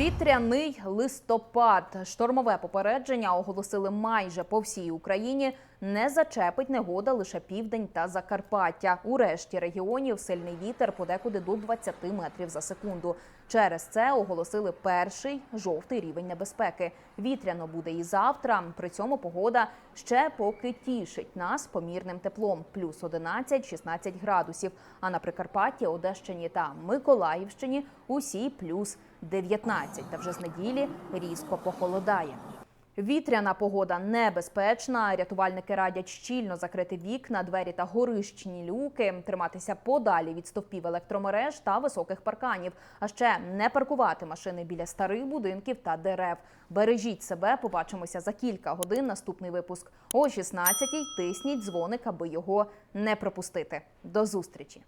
Вітряний листопад. Штормове попередження оголосили майже по всій Україні. Не зачепить негода лише південь та Закарпаття. У решті регіонів сильний вітер подекуди до 20 метрів за секунду. Через це оголосили перший жовтий рівень небезпеки. Вітряно буде і завтра. При цьому погода ще поки тішить нас помірним теплом плюс 11-16 градусів. А на Прикарпатті, Одещині та Миколаївщині усі плюс 19. Та вже з неділі різко похолодає. Вітряна погода небезпечна. Рятувальники радять щільно закрити вікна, двері та горищні люки, триматися подалі від стовпів електромереж та високих парканів, а ще не паркувати машини біля старих будинків та дерев. Бережіть себе. Побачимося за кілька годин. Наступний випуск о 16-й. Тисніть дзвоник, аби його не пропустити. До зустрічі.